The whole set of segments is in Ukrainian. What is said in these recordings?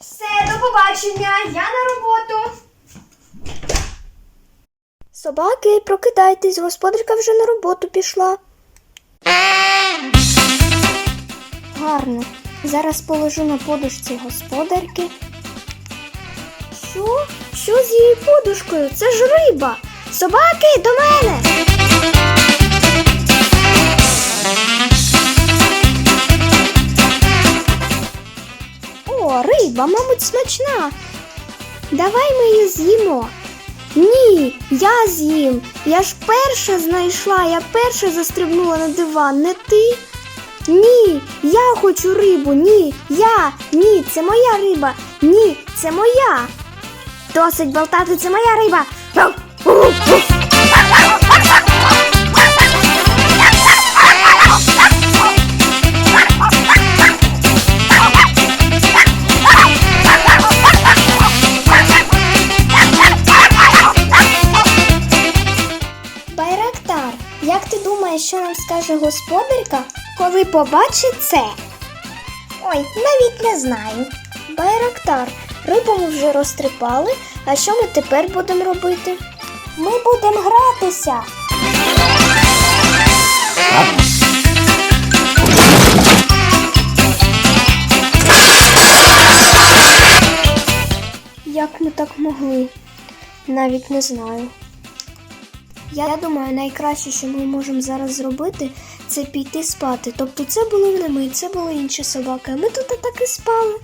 Все, до побачення, я на роботу. Собаки, прокидайтесь, господарка вже на роботу пішла. Гарно. Зараз положу на подушці господарки. Що? Що з її подушкою? Це ж риба. Собаки, до мене. Риба, мабуть, смачна. Давай ми її з'їмо. Ні, я з'їм. Я ж перша знайшла, я перша застрибнула на диван, не ти. Ні, я хочу рибу, ні, я, ні, це моя риба, ні, це моя. Досить болтати, це моя риба. Як ти думаєш, що нам скаже господарка, коли побачить це? Ой, навіть не знаю. Байрактар, рибу ми вже розтрипали, а що ми тепер будемо робити? Ми будемо гратися. Як ми так могли? Навіть не знаю. Я думаю, найкраще, що ми можемо зараз зробити, це піти спати. Тобто це були не ми, це були інші собаки, ми тут так і спали.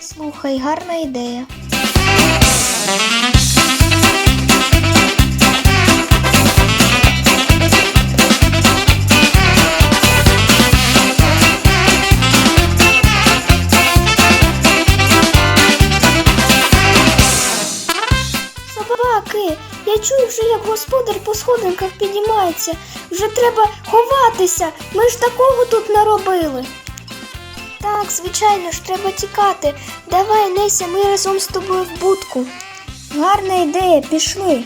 Слухай, гарна ідея. Я чую вже, як господар по сходинках підіймається. Вже треба ховатися. Ми ж такого тут наробили. Так, звичайно ж, треба тікати. Давай, Неся, ми разом з тобою в будку. Гарна ідея, пішли.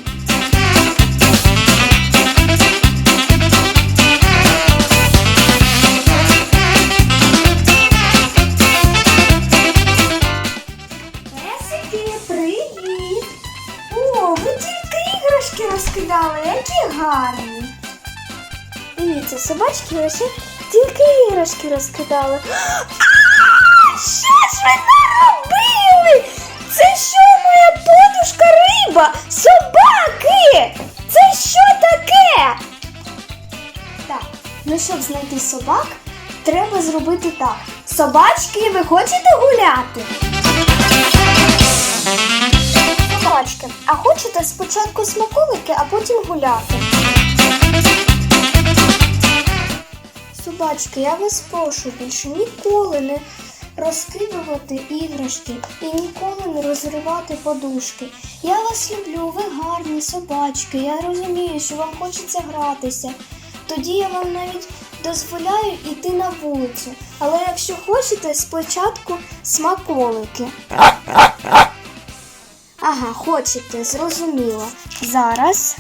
Тільки іграшки розкидали, які гарні. Дивіться, собачки ось тільки іграшки розкидали. А, що ж ви наробили? Це що моя подушка риба? Собаки! Це що таке? Так, ну щоб знайти собак, треба зробити так. Собачки, ви хочете гуляти? Собачки, а хочете спочатку смаколики, а потім гуляти? Собачки, я вас прошу більше ніколи не розкидувати іграшки і ніколи не розривати подушки. Я вас люблю, ви гарні собачки. Я розумію, що вам хочеться гратися. Тоді я вам навіть дозволяю йти на вулицю. Але якщо хочете, спочатку смаколики. Ага, хочете, зрозуміло. Зараз.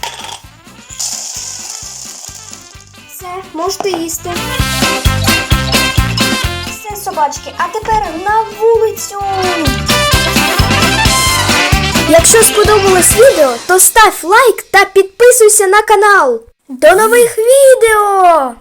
Все, можете їсти. Все, собачки, а тепер на вулицю. Якщо сподобалось відео, то став лайк та підписуйся на канал. До нових відео!